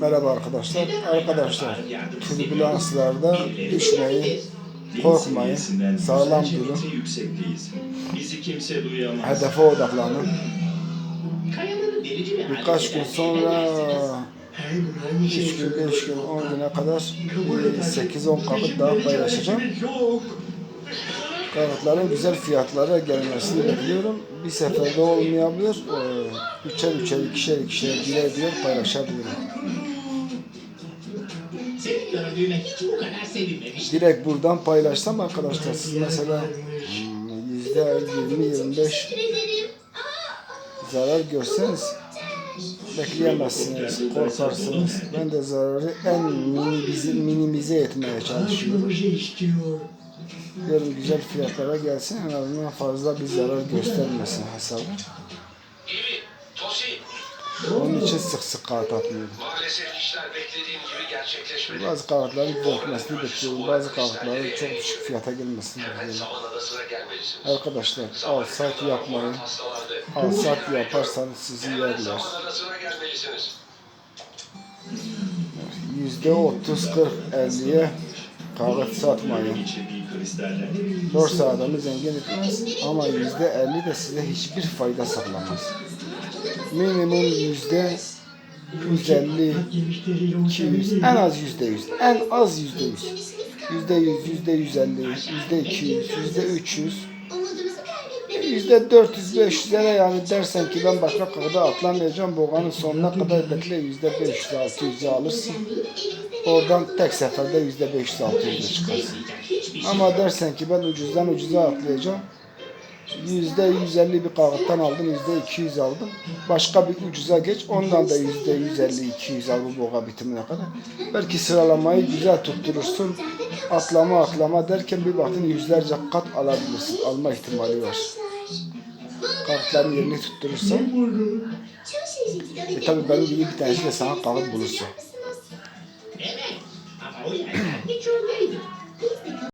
Merhaba arkadaşlar. Arkadaşlar türbülanslarda düşmeyin, korkmayın, sağlam durun, hedefe odaklanın. Birkaç gün sonra 3 gün, 5 gün, 10 güne kadar 8-10 kakıt daha paylaşacağım. Kakıtların güzel fiyatlara gelmesini bekliyorum. Bir seferde olmayabilir. Üçer üçer, ikişer ikişer, birer birer paylaşabilirim. Seni gördüğüme hiç bu kadar sevinmemiştim. direkt buradan paylaşsam arkadaşlar siz mesela hmm, yüzde 20-25 zarar görseniz bekleyemezsiniz, korkarsınız. Ben de zararı en minimize, minimize etmeye çalışıyorum. Diyorum güzel fiyatlara gelsin en azından fazla bir zarar göstermesin hesabı. İçin sık sık kağıt atmıyorum. Maalesef işler beklediğim gibi gerçekleşmedi. Bazı kağıtların düzeltmesini bekliyorum. Bazı kağıtların çok düşük fiyata gelmesini bekliyorum. Arkadaşlar al sat yapmayın. Al sat yaparsanız sizi yerler. Yüzde otuz kırk elliye kağıt satmayın. Borsa adamı zengin etmez ama yüzde elli de size hiçbir fayda sağlamaz. Minimum yüzde 150, Yemişleri 200, en az yüzde yüz, en az yüzde yüz. Yüzde yüz, yüzde yüz elli, yüzde iki yüz, yüzde üç yüz, yüzde dört yüz, beş yüzlere yani dersen ki ben başka kağıda atlamayacağım, boğanın sonuna kadar bekle yüzde beş yüz, altı yüzü alırsın. Oradan tek seferde yüzde beş yüz, altı yüzle çıkarsın. Ama dersen ki ben ucuzdan ucuza atlayacağım. Yüzde 150 bir kağıttan aldım, yüzde 200 aldım. Başka bir ucuza geç, ondan da yüzde 150, 200 al bu boğa bitimine kadar. Belki sıralamayı güzel tutturursun. Atlama atlama derken bir baktın yüzlerce kat alabilirsin. Alma ihtimali var. Kartların yerini tutturursan. E tabi benim gibi bir tanesi de sana kağıt bulursa.